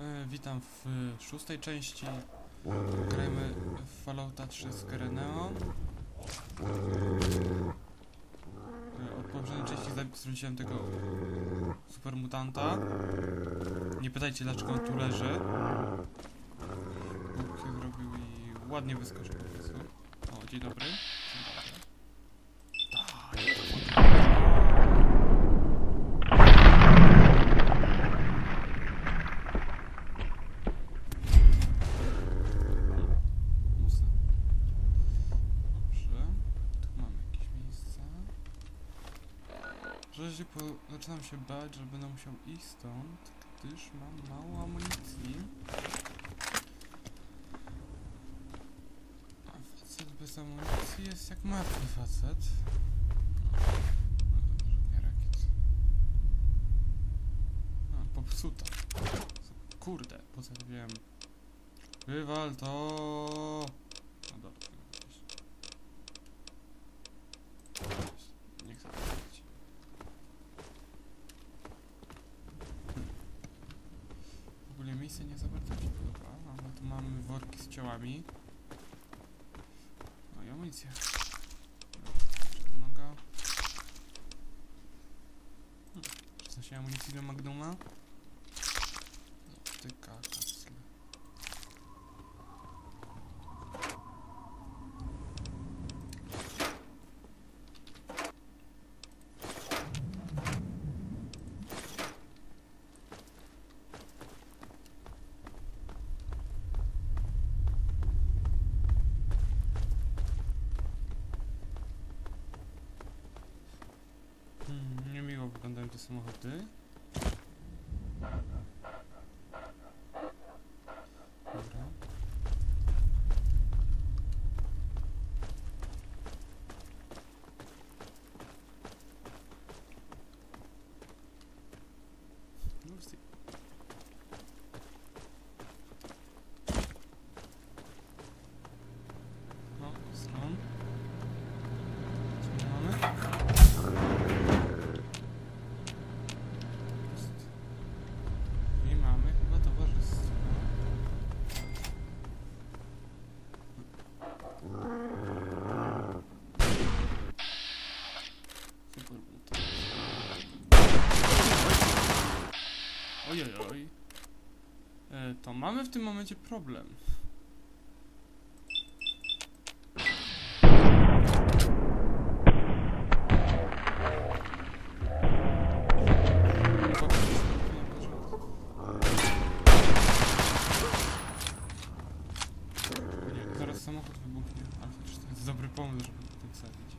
E, witam w e, szóstej części. Grajmy w Fallouta 3 z. E, od poprzedniej części zwróciłem tego supermutanta. Nie pytajcie dlaczego on tu leży. Bóg się zrobił i ładnie wyskoczył. O. Dzień dobry. Musa. Dobrze. Tu mamy jakieś miejsca. W razie po... zaczynam się bać, że będę musiał iść stąd, gdyż mam mało amunicji. A facet bez amunicji jest jak martwy facet. No popsuta. Kurde, postawiłem. Wywal to! No dobra, tego gdzieś. Nie chcę tego robić. W ogóle miejsce nie za bardzo mi się podoba, ale tu mamy worki z ciałami. No i amunicja. Dobra, Noga. Hmm. 16 amunicji do Magnuma. 什么核对？Ojej, oj. E, to mamy w tym momencie problem. Dobry pomysł, żeby go tak zabić.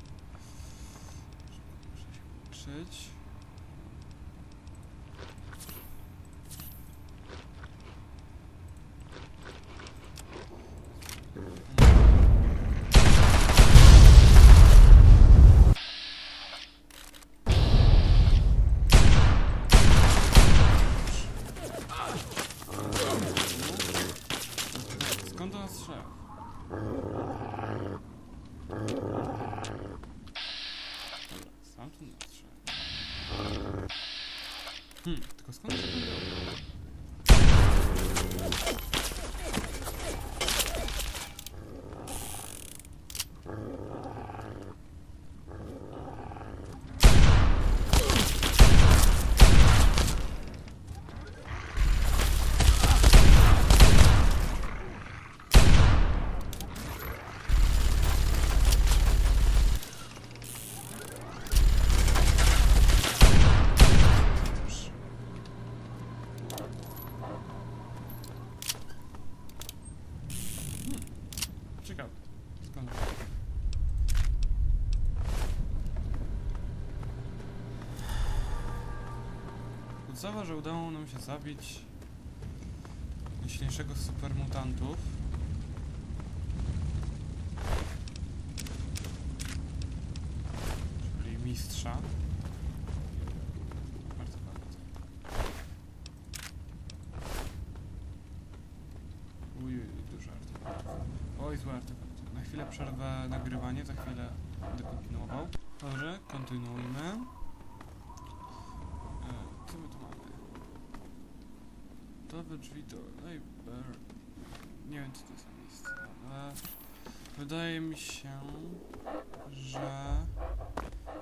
Muszę się uczyć. Skąd on strzela? Dobra, sam tu strzela. Hmm, tylko skąd Udzawa, że udało nam się zabić najsilniejszego z supermutantów. Czyli mistrza. Bardzo bardzo. Uj, dużo artefaktów. Oj, złe artefakty. Na chwilę przerwę nagrywanie, za chwilę będę kontynuował. Dobrze, kontynuujmy. E? Metalowe drzwi do Labor. Nie wiem, co to jest miejsce, ale wydaje mi się, że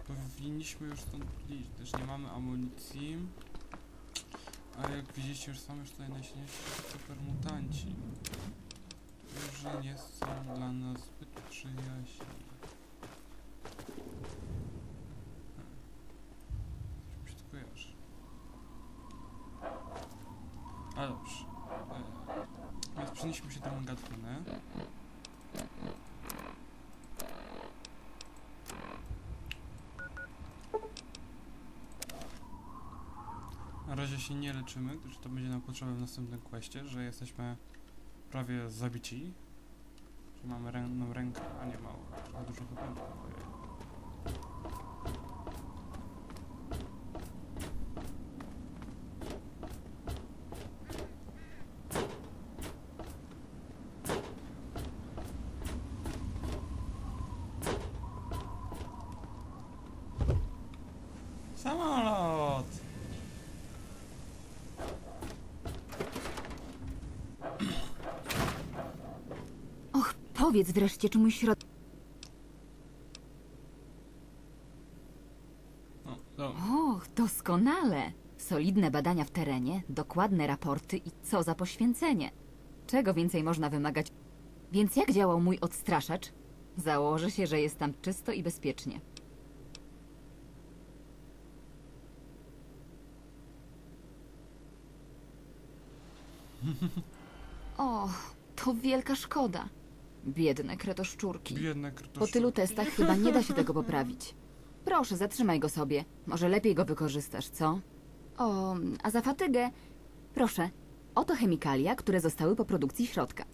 powinniśmy już stąd iść, też nie mamy amunicji. A jak widzicie, już są już tutaj najsilniejsi super mutanci, którzy nie są dla nas zbyt przyjaźni. Coś mi się to kojarzy. A dobrze. E, Więc Mangatruny. Na razie się nie leczymy, gdyż to będzie nam potrzebne w następnym questie, że jesteśmy prawie zabici. Że mamy ręną rękę, a nie mało, dużo HP. Samolot! Och, powiedz wreszcie, czy mój środ... No. Och, doskonale! Solidne badania w terenie, dokładne raporty i co za poświęcenie. Czego więcej można wymagać? Więc jak działał mój odstraszacz? Założę się, że jest tam czysto i bezpiecznie. O, to wielka szkoda. Biedne kretoszczurki. Biedne Po kretoszczurki. tylu testach chyba nie da się tego poprawić. Proszę, zatrzymaj go sobie. Może lepiej go wykorzystasz, co? O, a za fatygę... Proszę, oto chemikalia, które zostały po produkcji środka.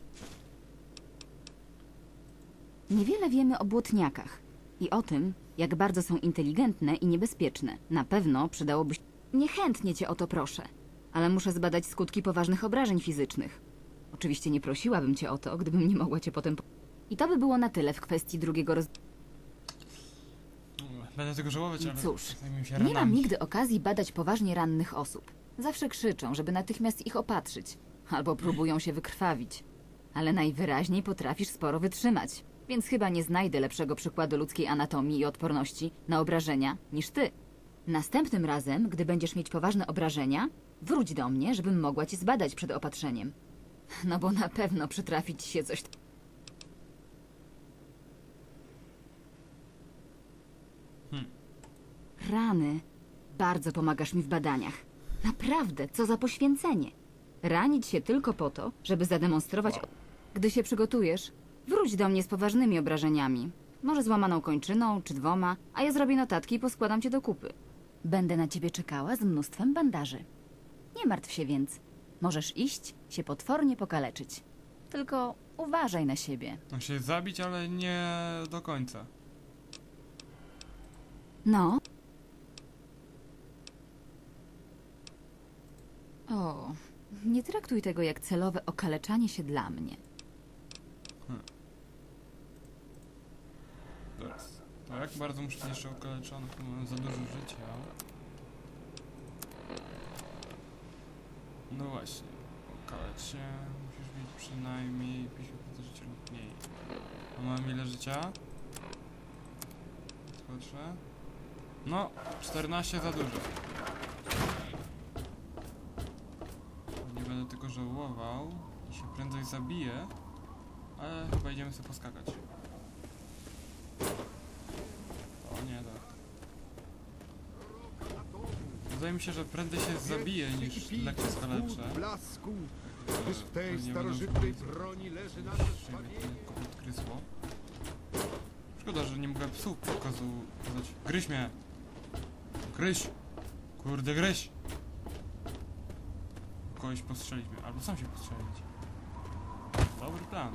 Niewiele wiemy o błotniakach i o tym, jak bardzo są inteligentne i niebezpieczne. Na pewno przydałoby się... Niechętnie cię o to proszę, ale muszę zbadać skutki poważnych obrażeń fizycznych. Oczywiście nie prosiłabym cię o to, gdybym nie mogła cię potem... I to by było na tyle w kwestii drugiego roz... Będę tego żałować, ale Cóż, się Nie mam ranami. nigdy okazji badać poważnie rannych osób. Zawsze krzyczą, żeby natychmiast ich opatrzyć, albo próbują się wykrwawić. Ale najwyraźniej potrafisz sporo wytrzymać, więc chyba nie znajdę lepszego przykładu ludzkiej anatomii i odporności na obrażenia niż ty. Następnym razem, gdy będziesz mieć poważne obrażenia, wróć do mnie, żebym mogła ci zbadać przed opatrzeniem. No bo na pewno przytrafi ci się coś. Hmm. Rany. Bardzo pomagasz mi w badaniach. Naprawdę, co za poświęcenie. Ranić się tylko po to, żeby zademonstrować. Gdy się przygotujesz, wróć do mnie z poważnymi obrażeniami. Może złamaną kończyną, czy dwoma, a ja zrobię notatki i poskładam cię do kupy. Będę na ciebie czekała z mnóstwem bandaży. Nie martw się więc. Możesz iść, się potwornie pokaleczyć. Tylko uważaj na siebie. No się zabić, ale nie do końca. No. O, nie traktuj tego jak celowe okaleczanie się dla mnie. Teraz. To jak bardzo muszę być jeszcze okaleczony, bo mam za dużo życia. No właśnie. Się. Musisz mieć przynajmniej 50% życia lub mniej. A mam ile życia? Patrzę. No, 14 za dużo. Nie będę tego żałował i się prędzej zabiję, ale chyba idziemy sobie poskakać. O nie, tak. Wydaje mi się, że prędzej się zabije niż lekko skaleczę. blasku, gdyż w tej Pewnie starożytnej będą broni leży nasze zbawienie. Szkoda, że nie mogę psów pokazu pokazać. Gryź mnie! Gryź! Kurde, gryź! Kogoś postrzelić mnie, albo sam się postrzelić. Dobry plan.